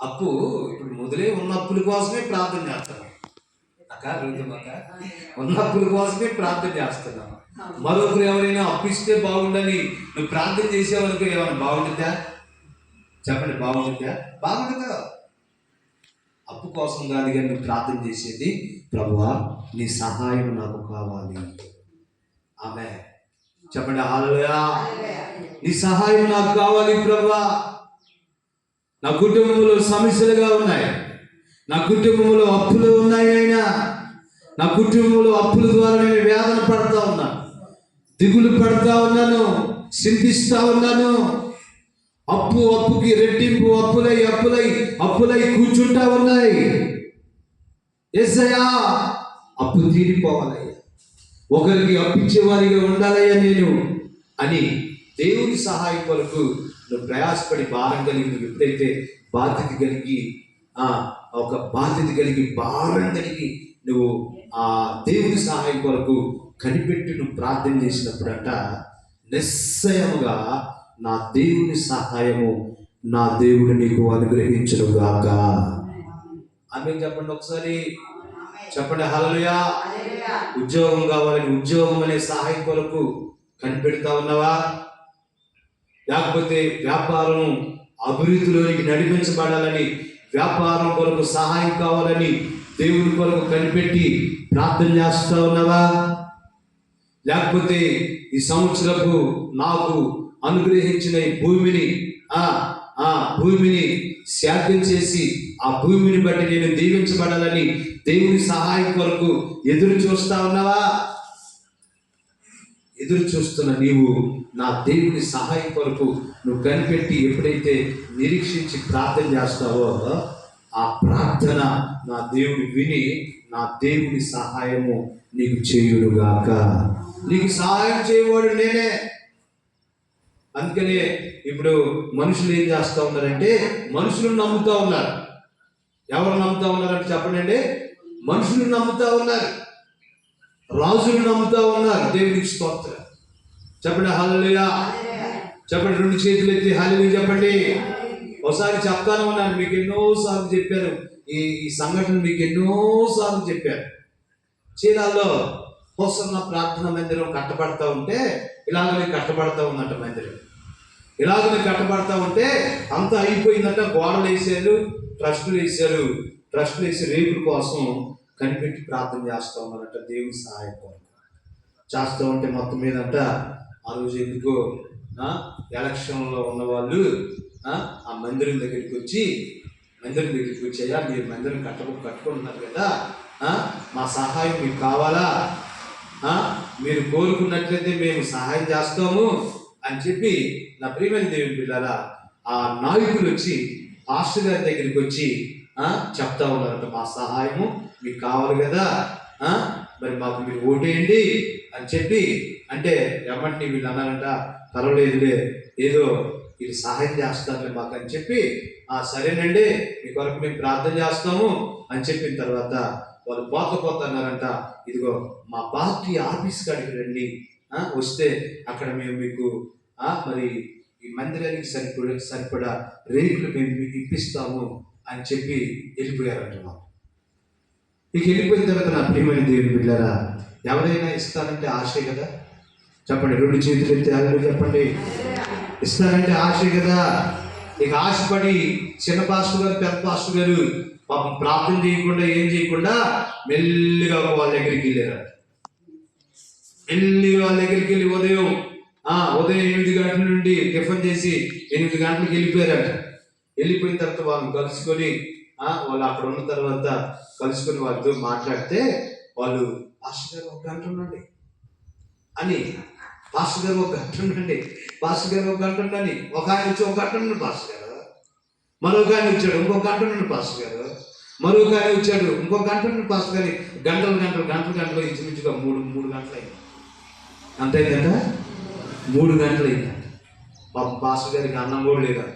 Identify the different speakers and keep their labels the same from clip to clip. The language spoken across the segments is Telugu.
Speaker 1: అప్పు ఇప్పుడు మొదలై ఉన్న అప్పుల కోసమే ప్రార్థన చేస్తున్నాం. అక్క రోజుమక్క ఉన్న అప్పుల కోసమే ప్రార్థన చేస్తున్నాం. మరొకరు ఎవరైనా అప్పిస్తే బాగుండని నువ్వు ప్రార్థన చేసేవరకు ఏమైనా బాగుంటుందా? చెప్పండి బాగుంటుందా? బాగుంటుందా అప్పు కోసం కాదు కానీ నువ్వు ప్రార్థన చేసేది ప్రభువా నీ సహాయం నాకు కావాలి. ఆమె చెప్పండి హాలయా నీ సహాయం నాకు కావాలి ప్రభా. నా కుటుంబంలో సమస్యలుగా ఉన్నాయి. నా కుటుంబంలో అప్పులు ఉన్నాయి అయినా నా కుటుంబంలో అప్పుల ద్వారా నేను వేదన పడతా ఉన్నా. దిగులు పడతా ఉన్నాను చింతిస్తా ఉన్నాను. అప్పు అప్పుకి రెట్టింపు అప్పులై అప్పులై అప్పులై కూర్చుంటా ఉన్నాయి. ఎస్సయ్యా అప్పు తీరిపోవాలి. ఒకరికి అప్పిచ్చే వారిగా ఉండాలయ్యా నేను అని దేవుని సహాయం కొరకు నువ్వు ప్రయాసపడి భారం కలిగి నువ్వు ఎప్పుడైతే బాధ్యత కలిగి ఒక బాధ్యత కలిగి భారం కలిగి నువ్వు ఆ దేవుని సహాయం కొరకు కనిపెట్టి నువ్వు ప్రార్థన చేసినప్పుడంట నిశ్చయముగా నా దేవుని సహాయము నా దేవుడు నీకు అనుగ్రహించును గాక. ఆమె చెప్పండి ఒకసారి. చెప్పండి
Speaker 2: హలలుయా
Speaker 1: ఉద్యోగం కావాలని ఉద్యోగం అనే సహాయం కొరకు కనిపెడతా ఉన్నావా? లేకపోతే వ్యాపారం అభివృద్ధిలోనికి నడిపించబడాలని వ్యాపారం కొరకు సహాయం కావాలని దేవుని కొరకు కనిపెట్టి ప్రార్థన చేస్తా ఉన్నావా? లేకపోతే ఈ సంవత్సరపు నాకు అనుగ్రహించిన ఈ భూమిని ఆ భూమిని శాద్యం చేసి ఆ భూమిని బట్టి నేను దీవించబడాలని దేవుని సహాయం కొరకు ఎదురు చూస్తా ఉన్నావా? ఎదురు చూస్తున్న నీవు నా దేవుని సహాయం కొరకు నువ్వు కనిపెట్టి ఎప్పుడైతే నిరీక్షించి ప్రార్థన చేస్తావో ఆ ప్రార్థన నా దేవుని విని నా దేవుని సహాయము నీకు చేయుడుగాక నీకు సహాయం చేయవాడు నేనే. అందుకనే ఇప్పుడు మనుషులు ఏం చేస్తూ ఉన్నారంటే మనుషులు నమ్ముతా ఉన్నారు. ఎవరు నమ్ముతా ఉన్నారంటే చెప్పండి మనుషులు నమ్ముతా ఉన్నారు. రాజులు నమ్ముతా ఉన్నారు. దేవునికి స్తోత్రం. చెప్పండి హల్లెలూయా. చెప్పండి రెండు చేతులు ఎత్తి హల్లెలూయా చెప్పండి. ఒకసారి చెప్తాను ఉన్నాను మీకు ఎన్నోసార్లు చెప్పాను. ఈ ఈ సంఘటన మీకు ఎన్నోసార్లు చెప్పాను. చీరాల్లో హోసన్న ప్రార్థన మందిరం కట్టబడతా ఉంటే ఇలాగనే కట్టబడతా ఉందంట మందిరం. ఇలాగనే కట్టబడతా ఉంటే అంతా అయిపోయిందంట గోడలు వేసారు ట్రస్టులు వేసారు ట్రస్టులు వేసి రేపుల కోసం కనిపెట్టి ప్రార్థన చేస్తూ ఉన్నారంట దేవుని సహాయం కొరకు. చేస్తూ ఉంటే మొత్తం మీదంట ఆ రోజు ఎందుకో ఎలక్షన్లో ఉన్నవాళ్ళు ఆ, మందిరం దగ్గరికి వచ్చి మందిరం దగ్గరికి వచ్చాయా మీరు మందిరం కట్ట కట్టుకుంటున్నారు కదా మా సహాయం మీకు కావాలా? మీరు కోరుకున్నట్లయితే మేము సహాయం చేస్తాము అని చెప్పి నా ప్రియమైన దేవుని పిల్లల ఆ నాయకులు వచ్చి పాస్టర్ గారి దగ్గరికి వచ్చి చెప్తా ఉన్నారంట మా సహాయము మీకు కావాలి కదా మరి మాకు మీరు ఓటేయండి అని చెప్పి అంటే ఎమ్మంటి వీళ్ళు అన్నారంట పర్వాలేదులే ఏదో వీళ్ళు సహాయం చేస్తారులే మాకు అని చెప్పి ఆ సరేనండి మీ కొరకు మేము ప్రార్థన చేస్తాము అని చెప్పిన తర్వాత వాళ్ళు పోత పోత అన్నారంట ఇదిగో మా పార్టీ ఆఫీస్ కాడికి రండి వస్తే అక్కడ మేము మీకు మరి ఈ మందిరానికి సరిపడ సరిపడా రేకులు మేము మీకు ఇప్పిస్తాము అని చెప్పి వెళ్ళిపోయారంట ఇక వెళ్ళిపోయిన తర్వాత నా ప్రియమైన దేవుని బిడ్డారా ఎవరైనా ఇస్తానంటే ఆశే కదా? చెప్పండి రెండు చేతులు ఎత్తి అల్లు చెప్పండి. ఇస్తానంటే ఆశే కదా? ఇక ఆశపడి చిన్న పాస్టర్ గారు పెద్ద పాస్టర్ గారు పాపం ప్రార్థన చేయకుండా ఏం చేయకుండా మెల్లిగా వాళ్ళ దగ్గరికి వెళ్ళారు మెల్లిగా వాళ్ళ దగ్గరికి వెళ్ళి ఉదయం ఉదయం ఎనిమిది గంటల నుండి టిఫిన్ చేసి ఎనిమిది గంటలకు వెళ్ళిపోయారట. వెళ్ళిపోయిన తర్వాత వాళ్ళు కలుసుకొని ఆ వాళ్ళు అక్కడ ఉన్న తర్వాత కలుసుకొని వాళ్ళతో మాట్లాడితే వాళ్ళు పాస్టర్ గారు ఒక గంట ఉండండి అని పాస్టర్ గారు ఒక గంట ఉండండి పాస్టర్ గారు ఒక గంట ఉండండి ఒక ఆయన వచ్చి ఒక గంట ఉండండి పాస్టర్ గారు. మరొక ఆయన వచ్చాడు ఇంకొక గంట ఉండండి పాస్టర్ గారు. మరొక ఆయన వచ్చాడు ఇంకొక గంట ఉండండి పాస్టర్ గారి. గంటలు గంటలు గంటలు గంటలు ఇంచుమించుగా మూడు మూడు గంటలు అయింది. అంతేందంట? మూడు గంటలు అయిందంట పాపం పాస్టర్ గారికి అన్నం కూడా లేదంట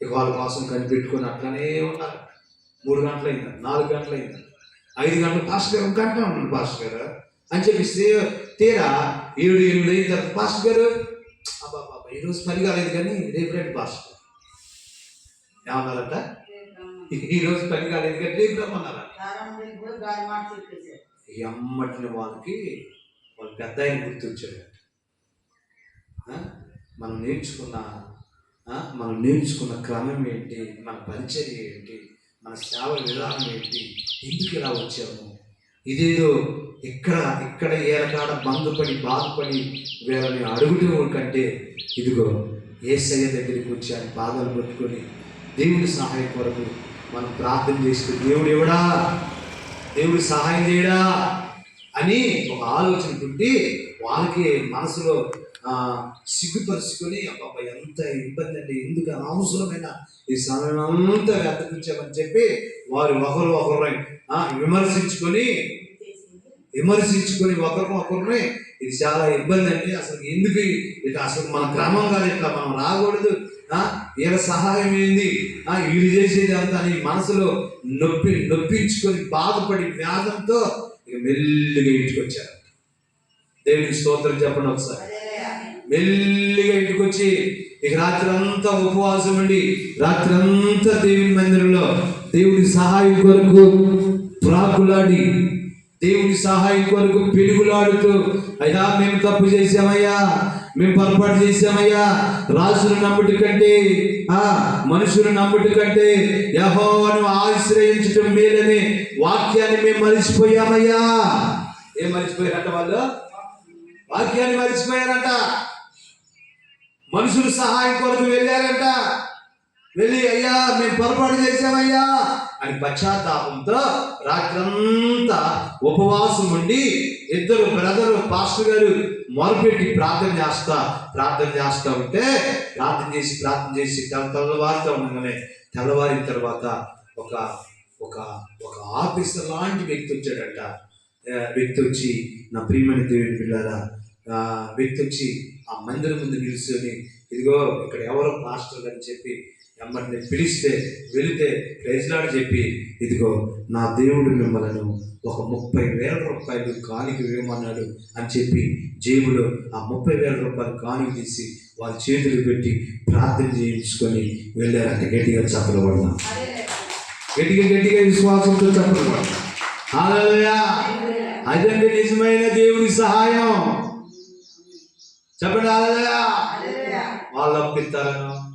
Speaker 1: ఇక వాళ్ళ కోసం కనిపెట్టుకొని అట్లనే ఉన్నారు. మూడు గంటలు అయిందంట నాలుగు గంటలు అయిందంట ఐదు గంటలు పాస్టర్ గారు గంట ఉండండి పాస్టర్ గారు. అని చెప్పి తీరా ఏడు ఎనిమిది అయిన తర్వాత పాస్టర్ గారు అబ్బా బాబా ఈరోజు పని కాలేదు కానీ రేపు రండి పాస్టర్ ఏమన్నారట? ఈరోజు పని కాలేదు కానీ రేపు రమ్మన్నారట. ఈ అమ్మటిన వాళ్ళకి వాళ్ళ పెద్ద ఆయన గుర్తొచ్చాడు? మనం నేర్చుకున్న మనం నేర్చుకున్న క్రమం ఏంటి? మన పరిచర్య ఏంటి? మన సేవ విధానం ఏంటి? ఎందుకు ఇలా వచ్చాము? ఇదేదో ఇక్కడ ఇక్కడ ఏరకాడ బంధుపడి బాధపడి వీళ్ళని అడుగుటం కంటే ఇదిగో ఏసయ్య దగ్గరికి వచ్చి ఆయన పాదాలు పట్టుకొని దేవుడి సహాయం కొరకు మనం ప్రార్థన చేస్తూ దేవుడు ఎవడా? దేవుడు సహాయం చేయడా? అని ఒక ఆలోచన పుట్టి వాళ్ళకి మనసులో సిగ్గుపరుచుకొని అబ్బాబా ఎంత ఇబ్బంది అండి ఎందుకు అనవసరమైన ఈ సమయం అంతా వ్యర్థించామని చెప్పి వారు ఒకరు ఒకరు విమర్శించుకొని విమర్శించుకొని ఒకరు ఒకరిని ఇది చాలా ఇబ్బంది అండి అసలు ఎందుకు ఇట్లా అసలు మన క్రమం కాదు ఇట్లా మనం రాకూడదు ఆ, వీళ్ళ సహాయం ఏంది ఆ, వీళ్ళు చేసేది అంతా అని మనసులో నొప్పి నొప్పించుకొని బాధపడి వ్యాధంతో ఇక మెల్లిగా ఇంటికి వచ్చారు దేవునికి స్తోత్రం చెప్పండి ఒకసారి. మెల్లిగా ఇంటికి వచ్చి ఇక రాత్రి అంతా ఉపవాసం ఉండి రాత్రి అంతా దేవుని మందిరంలో దేవుని సహాయం కొరకు ప్రాకులాడి దేవుని సహాయం కొరకు పెరుగులాడుతూ అయ్యా మేము తప్పు చేసామయ్యా మేము పొరపాటు చేసామయ్యా రాజును నమ్ముటి కంటే ఆ మనుషులు నమ్ముటి కంటే యహోవను ఆశ్రయించటం మేలని వాక్యాన్ని మేము మరిచిపోయామయ్యా. ఏం మరిచిపోయారంట వాళ్ళు? వాక్యాన్ని మరిచిపోయారంట. మనుషులు సహాయం కొరకు వెళ్ళారంట. వెళ్ళి అయ్యా మేము పొరపాటు చేశామయ్యా. అని పశ్చాత్తాపంతో రాత్రంతా ఉపవాసం ఉండి ఇద్దరు బ్రదరు పాస్టర్ గారు మొరపెట్టి ప్రార్థన చేస్తా ప్రార్థన చేస్తా ఉంటే ప్రార్థన చేసి ప్రార్థన చేసి తెల్ల తెల్లవారుతా ఉండగానే తెల్లవారిన తర్వాత ఒక ఒక ఒక ఆఫీసర్ లాంటి వ్యక్తి వచ్చాడట. వ్యక్తి వచ్చి నా ప్రియమైన దేవుని పిల్లారా వ్యక్తి వచ్చి ఆ మందిరం ముందు నిలుచుని ఇదిగో ఇక్కడ ఎవరో పాస్టర్ అని చెప్పి ఎమ్మటిని పిలిస్తే వెళితే ప్రైజ్లాడు చెప్పి ఇదిగో నా దేవుడు మిమ్మల్ని ఒక ముప్పై వేల రూపాయలు కానికి వేయమన్నాడు అని చెప్పి జేబులో ఆ ముప్పై వేల రూపాయలు కానికి తీసి వాళ్ళ చేతులు పెట్టి ప్రార్థన చేయించుకొని వెళ్ళారంట గట్టిగా చెప్పలు పడదాం గట్టిగా గట్టిగా విశ్వాసంతో చెప్పలు పడదాం అదే నిజమైన దేవుని సహాయం. చెప్పండి. వాళ్ళు అప్పిస్తారనో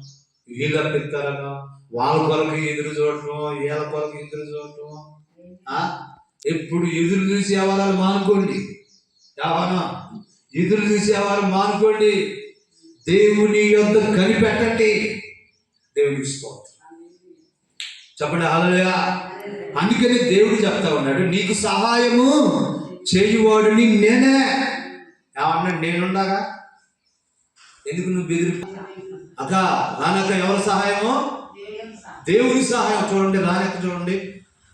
Speaker 1: వీళ్ళు అప్పిస్తారనో వాళ్ళ కొరకు ఎదురు చూడటం వీళ్ళ కొరకు ఎదురు చూడటం ఆ? ఎప్పుడు ఎదురు చూసి ఎవరాలు మానుకోండి. ఎదురు చూసి ఎవరు మానుకోండి. దేవుని యొక్క కనిపెట్టండి. దేవునికి స్తోత్రం. చెప్పండి హల్లెలూయా అందుకని దేవుడు చెప్తా ఉన్నాడు నీకు సహాయము చేయువాడిని నేనే ఏమన్నా నేనుండగా? ఎందుకు నువ్వు బెదిరి? అక్క రానక్క ఎవరి సహాయము?
Speaker 2: దేవుని సహాయం.
Speaker 1: చూడండి రానక్క చూడండి.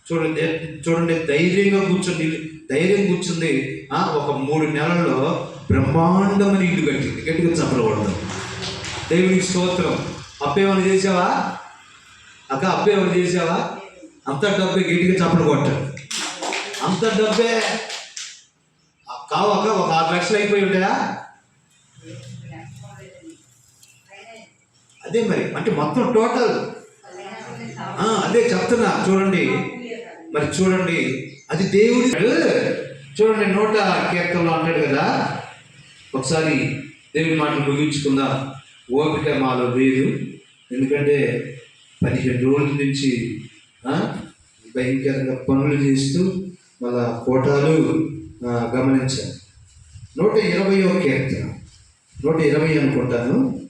Speaker 1: చూడండి చూడండి ధైర్యంగా కూర్చుంది ధైర్యం కూర్చుంది. ఒక మూడు నెలల్లో బ్రహ్మాండమైన ఇల్లు కట్టింది. గట్టిగా చెప్పకూడదు దేవునికి స్తోత్రం. అప్పేమని చేసావా? అక్క అప్పేమని చేసావా? అంత డబ్బే గట్టిగా చప్పలు కొట్టాడు అంత డబ్బే. కావు అక్క ఒక ఆరు లక్షలు అయిపోయి ఉంటాయా? అదే మరి అంటే మొత్తం టోటల్. అదే చెప్తున్నా చూడండి. మరి చూడండి అది దేవుడి చూడండి నూట కీర్తనలో అన్నాడు కదా. ఒకసారి దేవుని మాటలు ముగించుకుందాం. ఓపిక మాలో లేదు. ఎందుకంటే పదిహేను రోజుల నుంచి భయంకరంగా పనులు చేస్తూ మళ్ళా కోటాలు గమనించాను నూట ఇరవయో కీర్తన. నూట ఇరవై అనుకుంటాను.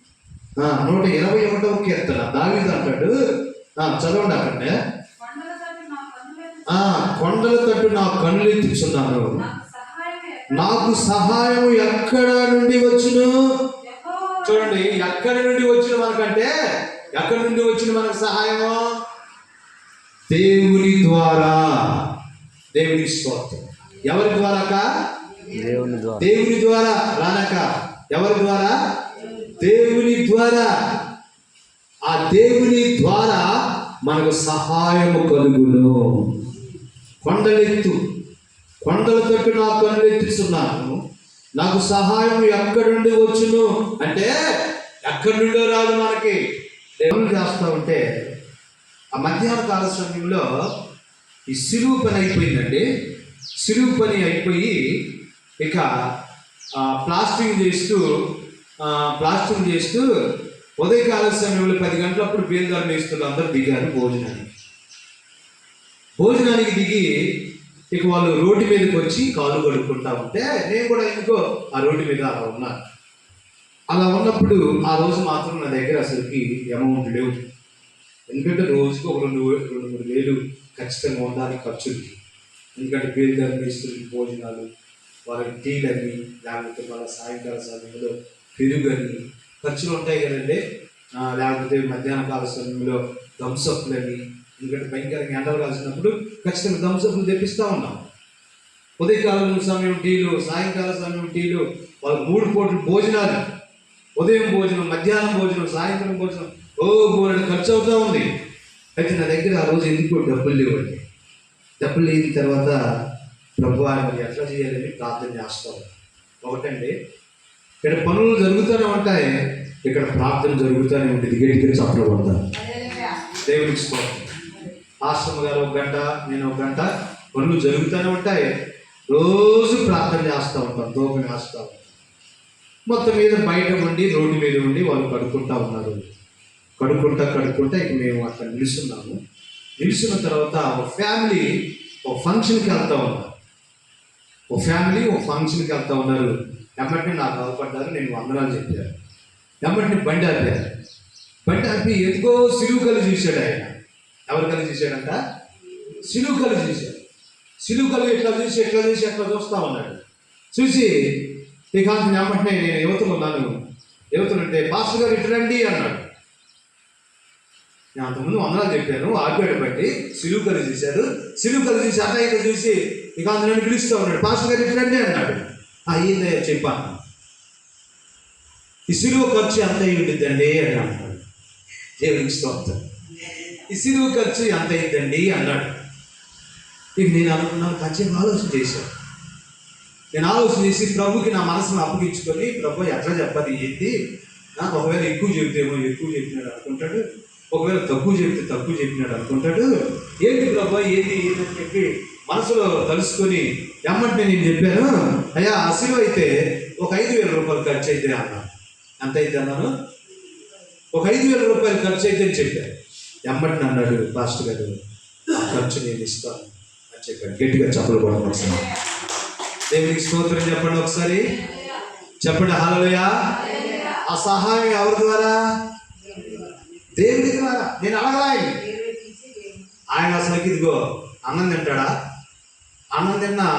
Speaker 1: నూట ఇరవై ఒకటవ కీర్తన. దావీదు అంటాడు. చదవండి అక్కడ
Speaker 3: కొండల తట్టు నా కన్నులెత్తి
Speaker 1: ఆ కొండల తట్టు నా కన్నులు ఎత్తుచున్నాను
Speaker 3: నాకు సహాయం ఎక్కడ-
Speaker 1: నుండి వచ్చును? చూడండి ఎక్కడి నుండి వచ్చిన మనకంటే? ఎక్కడి నుండి వచ్చిన మనకు సహాయము? దేవుని ద్వారా. దేవుని స్తోత్రం. ఎవరి ద్వారాక
Speaker 4: దేవుని ద్వారా.
Speaker 1: దేవుని ద్వారా. రానక ఎవరి ద్వారా? దేవుని ద్వారా. ఆ దేవుని ద్వారా మనకు సహాయము కలుగును. కొండలెత్తు. కొండల తట్టు నా కనులెత్తుతున్నాను నాకు సహాయం ఎక్కడి నుండి వచ్చును? అంటే ఎక్కడి నుండో రాదు మనకి. దేవుని చేస్తా ఉంటే ఆ మధ్యాహ్న కాల సమయంలో ఈ సిలువు పని అయిపోయిందండి. సిలువు పని అయిపోయి ఇక ప్లాస్టింగ్ చేస్తూ ప్లాస్టింగ్ చేస్తూ ఉదయకాల సమయంలో పది గంటలప్పుడు బేల్దారు మేస్తులు అందరూ దిగారు భోజనానికి. భోజనానికి దిగి ఇక వాళ్ళు రోడ్డు మీదకి వచ్చి కాలు కడుక్కుంటా ఉంటే నేను కూడా ఎందుకో ఆ రోడ్డు మీద అలా ఉన్నాను అలా ఉన్నప్పుడు ఆ రోజు మాత్రం నా దగ్గర అసలుకి అమౌంట్ లేవు. ఎందుకంటే రోజుకి ఒక రెండు రెండు మూడు వేలు ఖచ్చితంగా ఉండాలి ఖర్చులు ఎందుకంటే పేరు మేస్తులకి భోజనాలు వాళ్ళకి టీలన్నీ లేకపోతే వాళ్ళ సాయంకాల సమయంలో పెరుగు ఖర్చులు ఉంటాయి కదండి. లేకపోతే మధ్యాహ్న కాల సమయంలో థమ్సప్లని ఎందుకంటే భయంకరంగా ఎండలు కాల్సినప్పుడు ఖచ్చితంగా థమ్స్అప్లు తెప్పిస్తూ ఉన్నాం. ఉదయకాలం సమయం టీలు సాయంకాల సమయం టీలు వాళ్ళు మూడు కోట్లు భోజనాలు. ఉదయం భోజనం మధ్యాహ్నం భోజనం సాయంత్రం భోజనం ఓ బోర్డు ఖర్చు అవుతూ ఉంది. అయితే నా దగ్గర ఆ రోజు ఎందుకు డబ్బులు లేవండి. డబ్బులు లేని తర్వాత ప్రభు ఆయన ఎట్లా చేయాలని ప్రార్థన చేస్తాం. ఒకటండి ఇక్కడ పనులు జరుగుతూనే ఉంటాయి. ఇక్కడ ప్రార్థన జరుగుతూనే ఉంటుంది. గట్టిగా చప్పలు పడతాను
Speaker 2: హల్లెలూయా.
Speaker 1: దేవునికి ఆశ్రమ గారు ఒక గంట నేను ఒక గంట పనులు జరుగుతూనే ఉంటాయి. రోజు ప్రార్థన చేస్తూ ఉంటాం దోపం వేస్తూ ఉంటాం. మొత్తం మీద బయట ఉండి రోడ్డు మీద ఉండి వాళ్ళు కడుక్కుంటా ఉన్నారు. కడుక్కుంటా కడుక్కుంటా ఇక మేము అట్లా నిలుస్తున్నాము. నిలుస్తున్న తర్వాత ఒక ఫ్యామిలీ ఒక ఫంక్షన్కి వెళ్తా ఉన్నారు. ఒక ఫ్యామిలీ ఒక ఫంక్షన్కి వెళ్తా ఉన్నారు. ఎమ్మటి నాకు అవపడ్డారు నేను వందనాలు చెప్పాను. ఎమ్మటి బండి ఆపారు. బండి ఆపి ఎందుకో సిలువు కలు చూశాడు ఆయన. ఎవరు కలు చూశాడంట? సిలువు కలు చూశాడు. సిలువు కలు ఎట్లా చూసి ఎట్లా చూసి ఎట్లా చూస్తా ఉన్నాడు. చూసి నీకు అంత ఎమ్మటినే నేను యువతలు ఉన్నాను. యువతలు అంటే పాస్టర్ గారు ఇటు రండి అన్నాడు. నేను అంతకుముందు వందనాలు చెప్పాను. ఆపాడు బట్టి సిలువు కలు చూశాడు. సిలువు కలు చూసి అన్నయ్య చూసి ఇక అంత నన్ను పిలుస్తూ ఉన్నాడు. పాస్టర్ గారు ఇటు రండి అన్నాడు. అయ్యిందే చెప్పాను. ఈ ఖర్చు ఎంత అయి ఉండిద్దండి అని అన్నాడు దేవునికి స్తోత్రం. ఈ ఖర్చు ఎంత అయిందండి అన్నాడు. ఇక నేను అనుకున్నాను కొంచెం ఆలోచన చేశాను. నేను ఆలోచన చేసి ప్రభుకి నా మనసును అప్పగించుకొని ప్రభు ఎట్లా చెప్పాలి ఏంటి? నాకు ఒకవేళ ఎక్కువ చెబితేమో ఎక్కువ చెప్పినాడు అనుకుంటాడు. ఒకవేళ తక్కువ చెబితే తక్కువ చెప్పినాడు అనుకుంటాడు. ఏంటి ప్రభు ఏంటి ఏంటి చెప్పి మనసులో కలుసుకొని ఎమ్మంటే నేను చెప్పాను? అయ్యా అసలు అయితే ఒక ఐదు వేల రూపాయలు ఖర్చు అయితే అన్నాను ఎంత అయితే అన్నాను ఒక ఐదు వేల రూపాయలు ఖర్చు అయితే అని చెప్పాను ఎమ్మటిని అన్నాడు పాస్టర్ గారు ఖర్చు నేను ఇస్తాను అని చెప్పాడు. గట్టిగా చెప్పలు కూడా ఒకసారి. దేవునికి స్తోత్రం చెప్పండి ఒకసారి. చెప్పండి హలోయా ఆ సహాయం ఎవరి ద్వారా? దేవుడి ద్వారా. నేను అడగలా ఆయన ఆయన అసలుకి ఇదిగో అన్నం తింటాడా? అన్నం తిన్నా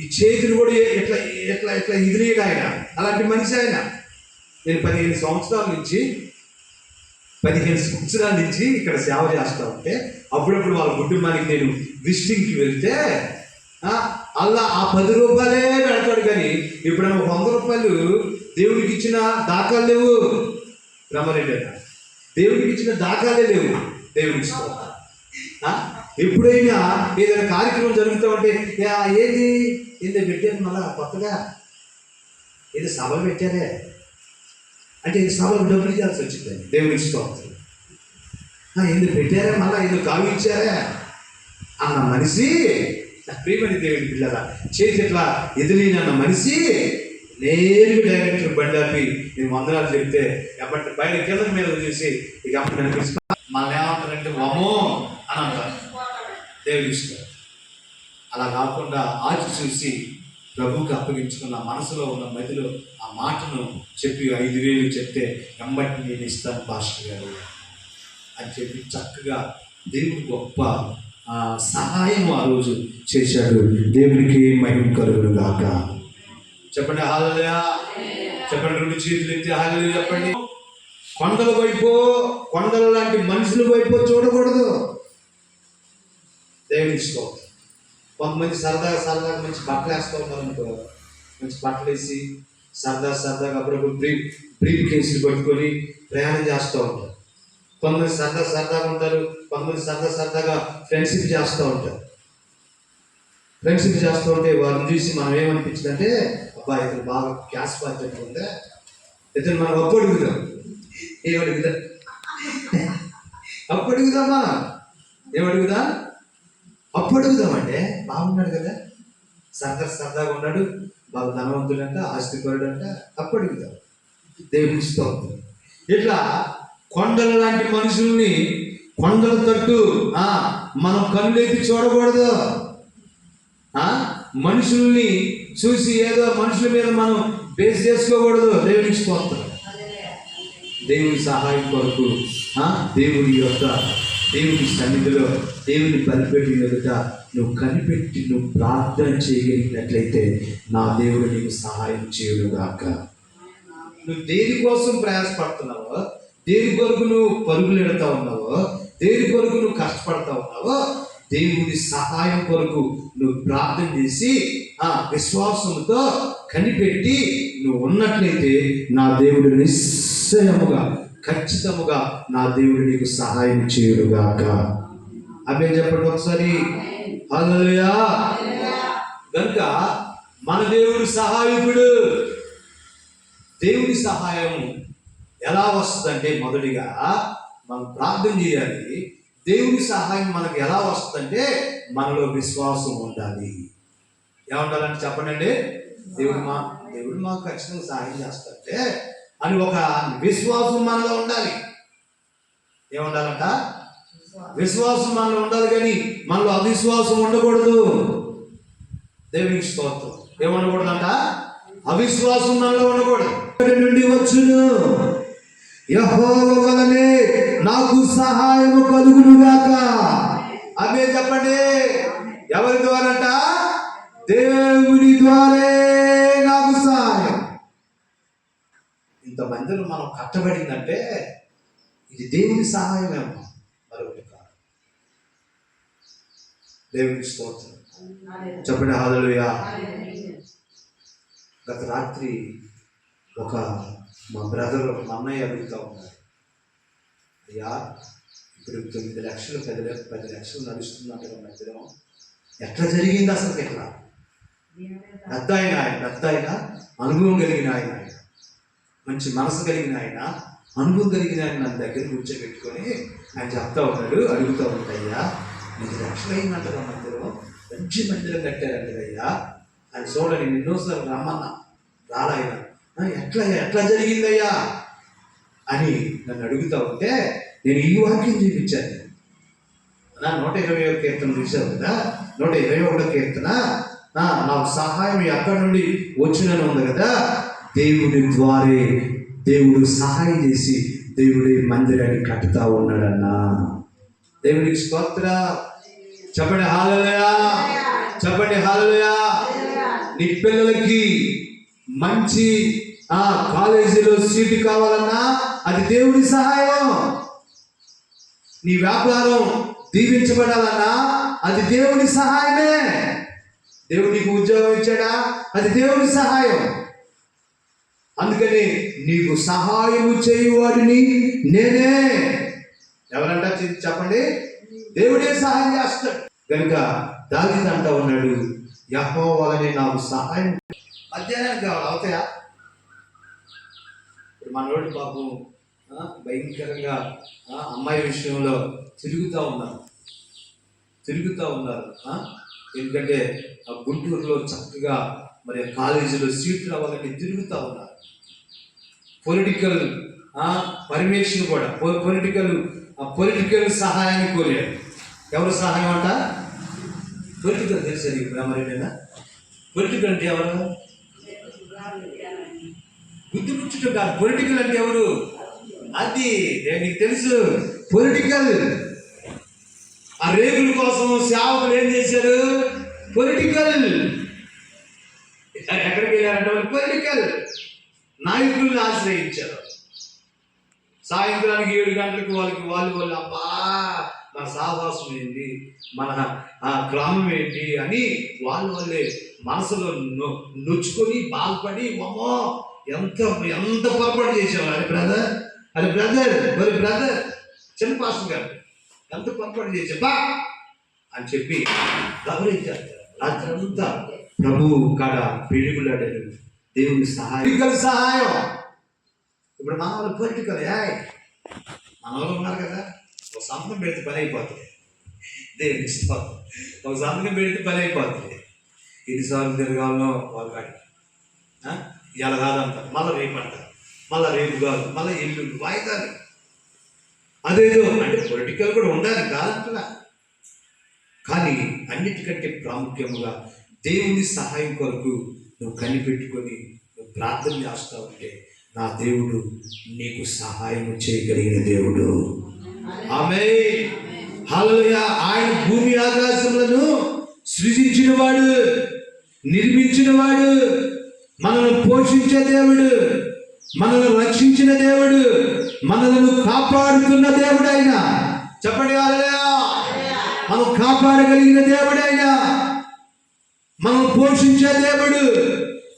Speaker 1: ఈ చేతులు కూడా ఎట్లా ఎట్లా ఎట్లా ఇదిలేడు ఆయన? అలాంటి మనిషి ఆయన. నేను పదిహేను సంవత్సరాల నుంచి పదిహేను సంవత్సరాల నుంచి ఇక్కడ సేవ చేస్తా ఉంటే అప్పుడప్పుడు వాళ్ళ కుటుంబానికి నేను విజిటింగ్కి వెళ్తే అలా ఆ పది రూపాయలే పెడతాడు కానీ ఎప్పుడైనా ఒక వంద రూపాయలు దేవుడికి ఇచ్చిన దాఖలు లేవు. బ్రహ్మరెడ్డి అన్న. దేవుడికి ఇచ్చిన దాఖలే లేవు. దేవుడికి ఎప్పుడైనా ఏదైనా కార్యక్రమం జరుగుతూ ఉంటే ఏది? ఏంది పెట్టారు మళ్ళా కొత్తగా? ఏదో సభలు పెట్టారే. అంటే ఇది సభకు డబ్బులు ఇవ్వాల్సి వచ్చింది. దేవుడికి స్తోత్రం. "ఆ, ఏంది పెట్టారా? మళ్ళా ఏదో కావి ఇచ్చారా? అన్న మనిషి నా ప్రియమని దేవుడి పిల్లల చేతి ఇట్లా అన్న మనిషి నేరుగా డైరెక్టర్ బండి ఆపి నేను వందనాలు చెప్తే ఎప్పటి బయట కింద మీద చూసి ఇక అప్పుడు నన్ను మనల్ని ఏమంటారంటే వమో అని అంటారు. దేవుడు ఇష్టం అలా కాకుండా ఆచి చూసి ప్రభువుకి అప్పగించుకున్న మనసులో ఉన్న మదిలో ఆ మాటను చెప్పి ఐదు వేలు చెప్తే ఎంబట్టి నేను ఇస్తాను పాస్టర్ గారు అని చెప్పి చక్కగా దేవుడు గొప్ప సహాయం ఆ రోజు చేశాడు. దేవునికి మహిమ కలుగును గాక. చెప్పండి హాలయా చెప్పండి రెండు చేతులు ఎత్తి హాలయా చెప్పండి. కొండల వైపు కొండల లాంటి మనుషుల వైపు చూడకూడదు. దేవునికి స్తోత్రం. కొంతమంది సరదాగా సరదాగా మంచి బట్టలు వేస్తూ ఉన్నారనుకో మంచి బట్టలు వేసి సరదా సరదాగా అప్పుడప్పుడు బ్రీఫ్ బ్రీఫ్ కేసులు పట్టుకొని ప్రయాణం చేస్తూ ఉంటారు. కొంతమంది సరదా సరదాగా ఉంటారు కొంతమంది సరదా సరదాగా ఫ్రెండ్షిప్ చేస్తూ ఉంటారు. ఫ్రెండ్షిప్ చేస్తూ ఉంటే వారిని చూసి మనం ఏమనిపించిందంటే అబ్బా ఇతను బాగా గ్యాస్ బాధ్యత ఉందా ఇతను మనం అప్పు ఏమడుగుదా? ఏం అడుగుదాం అప్పు అడుగుదాం అడుగుదామంటే బాగున్నాడు కదా. సరదా సరదాగా ఉన్నాడు. బాగా ధనవంతుడంట అంట అప్పు అడుగుదాం దేవుని స్తోత్రం. ఇట్లా కొండల లాంటి మనుషుల్ని కొండల తట్టు ఆ, మనం కన్నులెత్తి చూడకూడదు. ఆ, మనుషుల్ని చూసి ఏదో మనుషుల మీద మనం బేస్ చేసుకోకూడదు. దేవునికి స్తోత్రం. దేవుని సహాయం కొరకు దేవుని యొక్క దేవుని సన్నిధిలో దేవుని బలిపెట్టి ఎదుట నువ్వు కనిపెట్టి నువ్వు ప్రార్థన చేయగలిగినట్లయితే నా దేవుడు నీకు సహాయం చేయడు గాక. నువ్వు దేనికోసం ప్రయాసపడుతున్నావో దేని కొరకు నువ్వు పరుగులు ఎడతా ఉన్నావో దేని కొరకు నువ్వు కష్టపడతా ఉన్నావో దేవుని సహాయం కొరకు నువ్వు ప్రార్థన చేసి ఆ విశ్వాసంతో కనిపెట్టి నువ్వు ఉన్నట్లయితే నా దేవుడు నిశ్చయముగా ఖచ్చితముగా నా దేవుడు నీకు సహాయం చేయుడుగాక అవి చెప్పండి ఒకసారి? హల్లెలూయా! కనుక మన దేవుడు సహాయకుడు. దేవుని సహాయం ఎలా వస్తుందంటే మొదటిగా మనం ప్రార్థన చేయాలి. దేవుని సహాయం మనకు ఎలా వస్తుందంటే మనలో విశ్వాసం ఉండాలి. ఏముండాలంటే చెప్పండి దేవుడు మా దేవుడు మాకు ఖచ్చితంగా సహాయం చేస్తాడంటే అని ఒక విశ్వాసం మనలో ఉండాలి. ఏముండాలంట? విశ్వాసం. మనలో ఉండాలి కానీ మనలో అవిశ్వాసం ఉండకూడదు. దేవునికి స్తోత్రం. ఏమనకూడదంట అవిశ్వాసం మనలో ఉండకూడదు. నుండి వచ్చును? వలనే నాకు సహాయము కలుగును గాక అవే చెప్పండి. ఎవరి ద్వారంట? దేవుని ద్వారే సహాయం ఇంతమందిలో మనం కట్టబడిందంటే ఇది దేవుని సహాయమేమో మరొకటి కాదు. దేవుని స్తోత్రం. చెప్పండి హాలలుయా గత రాత్రి ఒక మా బ్రదర్ మా అన్నయ్య అడుగుతూ ఉన్నారు. అయ్యా ఇప్పుడు తొమ్మిది లక్షలు పది పది లక్షలు నడుస్తున్నట్టుగా మధ్యలో ఎట్లా జరిగింది అసలు ఎట్లా పెద్ద ఆయన ఆయన పెద్ద ఆయన అనుభవం కలిగిన ఆయన ఆయన. మంచి మనసు కలిగిన ఆయన అనుభవం కలిగిన ఆయన నా దగ్గర కూర్చోబెట్టుకొని ఆయన చెప్తా ఉన్నాడు అడుగుతూ ఉంటాయ్యా. నీకు రక్షణ అయిందంటగా మందిరం మంచి మందిరం కట్టారంటదయ్యా ఆయన చూడండి నేను ఎన్నోసార్లు రమ్మన్నా రాలాయన ఎట్లా ఎట్లా జరిగిందయ్యా? అని నన్ను అడుగుతా ఉంటే నేను ఈ వాక్యం చూపించాను. నా నూట ఇరవై ఒక కీర్తన చూసావు కదా? నూట ఇరవై ఒకటో కీర్తన? నాకు సహాయం ఎక్కడి నుండి వచ్చినని ఉంది కదా? దేవుడి ద్వారే దేవుడు సహాయం చేసి దేవుడి మందిరాన్ని కట్టుతా ఉన్నాడన్నా. దేవుడికి స్తోత్ర. చెప్పండి హాలయా చెప్పండి హాలయా నీ పిల్లలకి మంచి ఆ కాలేజీలో సీటు కావాలన్నా అది దేవుడి సహాయం. నీ వ్యాపారం దీవించబడాలన్నా అది దేవుడి సహాయమే. దేవుడికి నీకు ఉద్యోగం ఇచ్చాడా? అది దేవుడి సహాయం. అందుకని నీకు సహాయము చేయువాడిని నేనే. ఎవరంట చెప్పండి? దేవుడే సహాయం చేస్తాడు. కనుక దావిది అంటా ఉన్నాడు యహో నాకు సహాయం అధ్యయనం కావాలి? అవుతాయా? ఇప్పుడు మనోడు పాపం భయంకరంగా ఆ, అమ్మాయి విషయంలో తిరుగుతూ ఉన్నారు. తిరుగుతూ ఉన్నారు ఆ? ఎందుకంటే ఆ గుంటూరులో చక్కగా మరి కాలేజీలో సీట్లు అవ్వాలని తిరుగుతూ ఉన్నారు. పొలిటికల్ పర్మిషన్ కూడా. పొలిటికల్ పొలిటికల్ సహాయాన్ని కోరాడు ఎవరు సహాయం అంట? పొలిటికల్ తెలుసా నీకు బ్రహ్మరెడ్డినా పొలిటికల్ అంటే ఎవరు? బుద్ధి పుచ్చుట కాదు. పొలిటికల్ అంటే ఎవరు? అది నీకు తెలుసు. పొలిటికల్ ఆ రేగుల కోసం సేవకులు ఏం చేశారు? పొలిటికల్ ఎక్కడికి వెళ్ళారంటే పొలిటికల్ నాయకుల్ని ఆశ్రయించారు. సాయంత్రానికి ఏడు గంటలకు వాళ్ళకి వాళ్ళు వాళ్ళు అబ్బా మన సాహసం ఏంటి? మన గ్రామం ఏంటి? అని వాళ్ళ వాళ్ళే మనసులో నొ- నొచ్చుకొని బాధపడి అమ్మో ఎంత ఎంత పొరపాటు చేసేవారు? అరే బ్రదర్ అరే బ్రదర్ మరి బ్రదర్ చిన్న పాస్టర్ గారు ఎంత పొరపాటు చేసే అని చెప్పి గౌరవించారు రాత్రంతా ప్రభు కాడ పిడుగులాడారు దేవుని సహాయం. పొలిటికల్ సహాయం. ఇప్పుడు మన వాళ్ళు పొలిటికల్ యాయ్ మన వాళ్ళు ఉన్నారు కదా. ఒక సంతకం పెడితే పని అయిపోతుంది. దేవుని స్తోత్రం. ఒక సంతకం పెడితే పని అయిపోతుంది. ఎన్నిసార్లు తిరగాలనో వాళ్ళు ఇలా కాదంటారు. మళ్ళీ రేపు అంటారు. మళ్ళీ రేపు కాదు. మళ్ళీ ఎల్లు వాయిదాలు. అదేదో అంటే పొలిటికల్ కూడా ఉండాలి కాదంటున్నా. కానీ అన్నిటికంటే ప్రాముఖ్యముగా దేవుని సహాయం కొరకు నువ్వు కనిపెట్టుకొని నువ్వు ప్రార్థన చేస్తా ఉంటే నా దేవుడు నీకు సహాయం చేయగలిగిన దేవుడు. ఆమె హల్లెలూయా. ఆయన భూమి ఆకాశములను సృజించిన వాడు నిర్మించిన వాడు మనల్ని పోషించే దేవుడు మనల్ని రక్షించిన దేవుడు మనలను కాపాడుతున్న దేవుడు ఆయన. చెప్పండి మనం కాపాడగలిగిన దేవుడు ఆయన. మనం పోషించే దేవుడు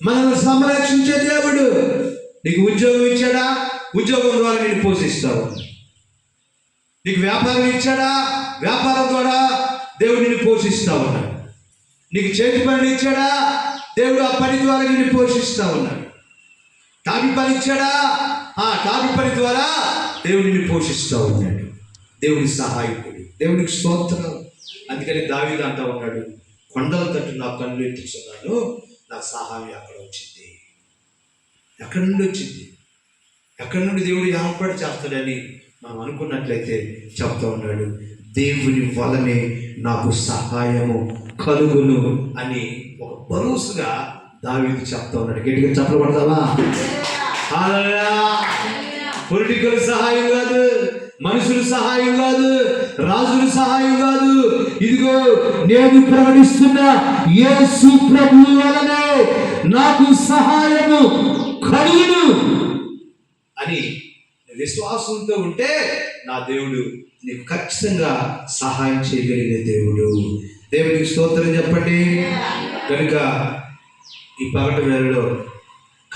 Speaker 1: మనల్ని సంరక్షించే దేవుడు. నీకు ఉద్యోగం ఇచ్చాడా? ఉద్యోగం ద్వారా నేను పోషిస్తావు నీకు వ్యాపారం ఇచ్చాడా? వ్యాపారం ద్వారా దేవుడు నిన్ను పోషిస్తా ఉన్నాడు. నీకు చేతి పని ఇచ్చాడా? దేవుడు ఆ పని ద్వారా నిన్ను పోషిస్తా ఉన్నాడు. టాపి పని ఇచ్చాడా? ఆ టాపి పని ద్వారా దేవుడు నిన్ను పోషిస్తూ ఉన్నాడు. దేవుని సహాయకుడు. దేవునికి స్తోత్రం. అందుకని దావిదంతా ఉన్నాడు కొండల తట్టు నా కళ్ళు ఎత్తుచున్నాను. నా సహాయం అక్కడ వచ్చింది. ఎక్కడి నుండి వచ్చింది? ఎక్కడి నుండి దేవుడు ఏర్పాటు చేస్తాడని మనం అనుకున్నట్లయితే చెప్తా ఉన్నాడు. దేవుని వలనే నాకు సహాయము కలుగును అని ఒక భరోసుగా దావీదు చెప్తా ఉన్నాడు. గట్టిగా చెప్పబడతావా? పొలిటికల్ సహాయం కాదు. మనుషులు సహాయం కాదు రాజుల సహాయం కాదు. ఇదిగో నేను ప్రకటిస్తున్న యేసు ప్రభు వలనే నాకు సహాయము కలుగును అని విశ్వాసంతో ఉంటే నా దేవుడు నీకు ఖచ్చితంగా సహాయం చేయగలిగిన దేవుడు. దేవునికి స్తోత్రం చెప్పండి. కనుక ఈ పగటి వేళలో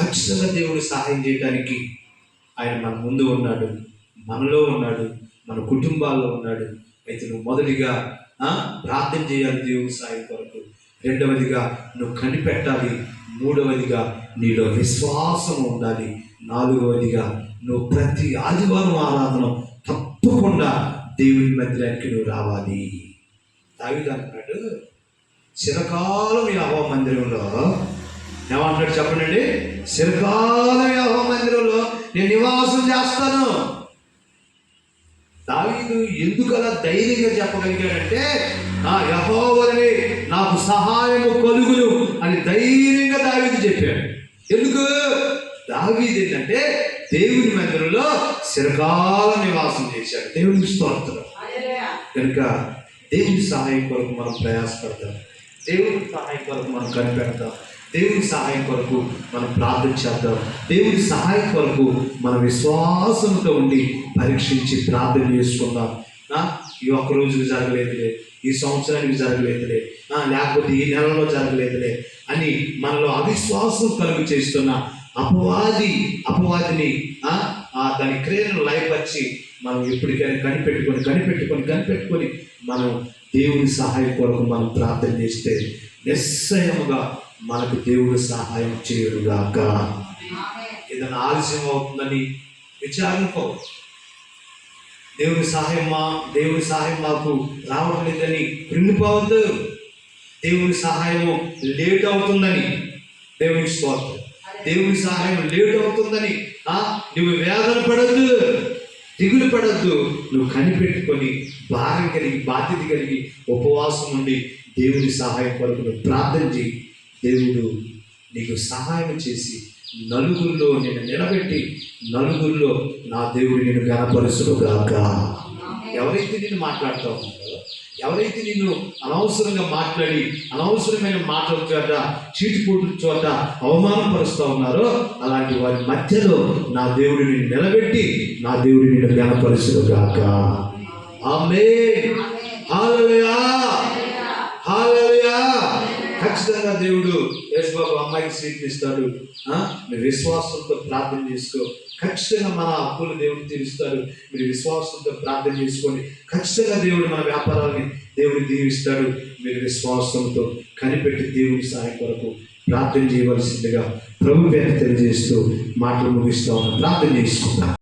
Speaker 1: ఖచ్చితంగా దేవుడు సహాయం చేయడానికి ఆయన మన ముందు ఉన్నాడు. మనలో ఉన్నాడు మన కుటుంబాల్లో ఉన్నాడు. అయితే నువ్వు మొదటిగా ప్రార్థన చేయాలి దేవుని సాయం కొరకు. రెండవదిగా నువ్వు కనిపెట్టాలి. మూడవదిగా నీలో విశ్వాసం ఉండాలి. నాలుగవదిగా నువ్వు ప్రతి ఆదివారం ఆరాధన తప్పకుండా దేవుని మందిరానికి నువ్వు రావాలి. దావిది అంటున్నాడు చిరకాలం యాహో మందిరంలో ఏమంటాడు చెప్పండి చిరకాలం యాహో మందిరంలో నేను నివాసం చేస్తాను. ఎందుకు అలా ధైర్యంగా చెప్పగలిగాడంటే నా యహోవని నాకు సహాయము కలుగును అని ధైర్యంగా దావీది చెప్పాడు. ఎందుకు? దావీది ఏంటంటే దేవుని మందిరంలో చిరకాలం నివాసం చేశాడు. దేవునికి స్తోత్రం. కనుక దేవుని సహాయం కొరకు మనం ప్రయాసపడతాం. దేవుని సహాయం కొరకు మనం కనిపెడతాం. దేవుని సహాయం కొరకు మనం ప్రార్థన చేద్దాం. దేవుని సహాయం కొరకు మన విశ్వాసంతో ఉండి పరీక్షించి ప్రార్థన చేసుకుందాం. ఈ ఒక్క రోజుకి జరగలేదులే. ఈ సంవత్సరానికి జరగలేదులే. లేకపోతే ఈ నెలలో జరగలేదులే అని మనలో అవిశ్వాసం కలుగు చేస్తున్న అపవాది అపవాదిని ఆ, దాని క్రియలను లయపరిచి మనం ఎప్పటికైనా కనిపెట్టుకొని కనిపెట్టుకొని కనిపెట్టుకొని మనం దేవుని సహాయం కొరకు మనం ప్రార్థన చేస్తే నిశ్చయముగా మనకు దేవుడు సహాయం చేయడుగాక ఏదైనా ఆలస్యం అవుతుందని విచారణకో దేవుని సహాయం మా దేవుని సహాయం మాకు రావడం లేదని కృంగిపోవద్దు దేవుని సహాయము లేట్ అవుతుందని దేవుని స్తోత్రం. దేవుని సహాయం లేట్ అవుతుందని ఆ, నువ్వు వేదన పడద్దు దిగులు పడద్దు. నువ్వు కనిపెట్టుకొని భారం కలిగి బాధ్యత కలిగి ఉపవాసం నుండి దేవుని సహాయం కొరకు ప్రార్థన చేయి. దేవుడు నీకు సహాయం చేసి నలుగురిలో నేను నిలబెట్టి నలుగురిలో నా దేవుడు నేను గణపరుచుడుగాక ఎవరైతే నిన్ను మాట్లాడుతూ ఉన్నారో ఎవరైతే నిన్ను అనవసరంగా మాట్లాడి అనవసరమైన మాటల చోట చీటిపోటు చోట అవమానపరుస్తూ ఉన్నారో అలాంటి వారి మధ్యలో నా దేవుడు నిన్ను నిలబెట్టి నా దేవుడు నిన్ను గణపరుచుడుగాక ఆమె హల్లెలూయా హల్లెలూయా ఖచ్చితంగా దేవుడు యేసుబాబు అమ్మాయికి స్వీకరిస్తాడు. మీరు విశ్వాసంతో ప్రార్థన చేసుకో. ఖచ్చితంగా మన అప్పులు దేవుడు తీరుస్తాడు. మీరు విశ్వాసంతో ప్రార్థన చేసుకోండి ఖచ్చితంగా దేవుడు మన వ్యాపారాన్ని దేవుడు దీవిస్తాడు. మీరు విశ్వాసంతో కనిపెట్టి దేవుడి సహాయం కొరకు ప్రార్థన చేయవలసిందిగా ప్రభు పేరు తెలియజేస్తూ మాటలు ముగిస్తూ ఉన్నాం. ప్రార్థన చేసుకుందాం.